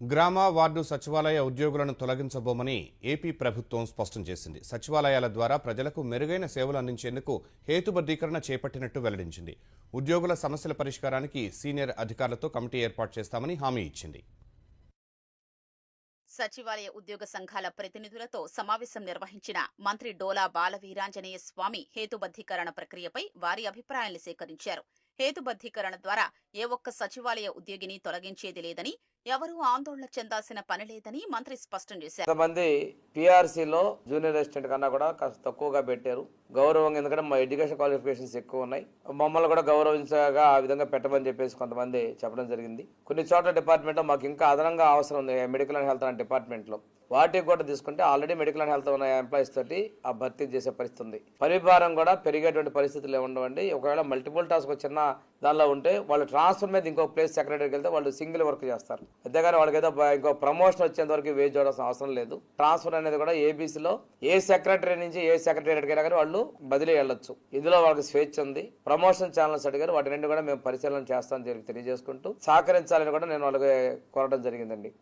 గ్రామ వార్డు సచివాలయ ఉద్యోగులను తొలగించబోమని ఏపీ ప్రభుత్వం స్పష్టం చేసింది. సచివాలయాల ద్వారా ప్రజలకు మెరుగైన సేవలు అందించేందుకు హేతుబద్ధీకరణ చేపట్టినట్టు వెల్లడించింది. ఉద్యోగుల సమస్యల పరిష్కారానికి సీనియర్ అధికారులతో కమిటీ ఏర్పాటు చేస్తామని హామీ ఇచ్చింది. సచివాలయ ఉద్యోగ సంఘాల ప్రతినిధులతో సమావేశం నిర్వహించిన మంత్రి డోలా బాల వీరాంజనేయ స్వామి హేతుబద్ధీకరణ ప్రక్రియపై వారి అభిప్రాయాలు సేకరించారు. హేతుబద్ధీకరణ ద్వారా ఏ ఒక్క సచివాలయ ఉద్యోగిని తొలగించేది లేదని ఎవరూ ఆందోళన చెందాల్సిన పని లేదని మంత్రి స్పష్టం చేశారు. కొంతమంది పిఆర్సీలో జూనియర్ అసిస్టెంట్ కన్నా కూడా కాస్త తక్కువగా పెట్టారు. గౌరవంగా ఎందుకంటే మా ఎడ్యుకేషన్ క్వాలిఫికేషన్స్ ఎక్కువ ఉన్నాయి. మమ్మల్ని కూడా గౌరవించగా ఆ విధంగా పెట్టమని చెప్పేసి కొంతమంది చెప్పడం జరిగింది. కొన్ని చోట్ల డిపార్ట్మెంట్లో మాకు ఇంకా అదనంగా అవసరం ఉంది. మెడికల్ అండ్ హెల్త్ అండ్ డిపార్ట్మెంట్లో వాటికి కూడా తీసుకుంటే ఆల్రెడీ మెడికల్ అండ్ హెల్త్ ఉన్న ఎంప్లాయీస్ తోటి ఆ భర్తీ చేసే పరిస్థితి ఉంది. పరిభారం కూడా పెరిగేటువంటి పరిస్థితులు ఏముండవండి ఒకవేళ మల్టిపుల్ టాస్క్ చిన్న దానిలో ఉంటే వాళ్ళు ట్రాన్స్ఫర్ మీద ఇంకో ప్లేస్ సెక్రటరీకి వెళ్తే వాళ్ళు సింగిల్ వర్క్ చేస్తారు. అంతేగాని వాళ్ళకి ఏదో ఇంకో ప్రమోషన్ వచ్చేంత వరకు వేజ్ చూడాల్సిన అవసరం లేదు. ట్రాన్స్ఫర్ అనేది కూడా ఏబీసీలో ఏ సెక్రటరీ నుంచి ఏ సెక్రటరీకి అయినా కానీ వాళ్ళు బదిలీ వెళ్ళొచ్చు. ఇందులో వాళ్ళకి స్వేచ్ఛ ఉంది. ప్రమోషన్ ఛానల్స్ అడిగారు. వాటి రెండు కూడా మేము పరిశీలన చేస్తామని తెలియజేసుకుంటూ సహకరించాలని కూడా నేను వాళ్ళకి కోరడం జరిగిందండి.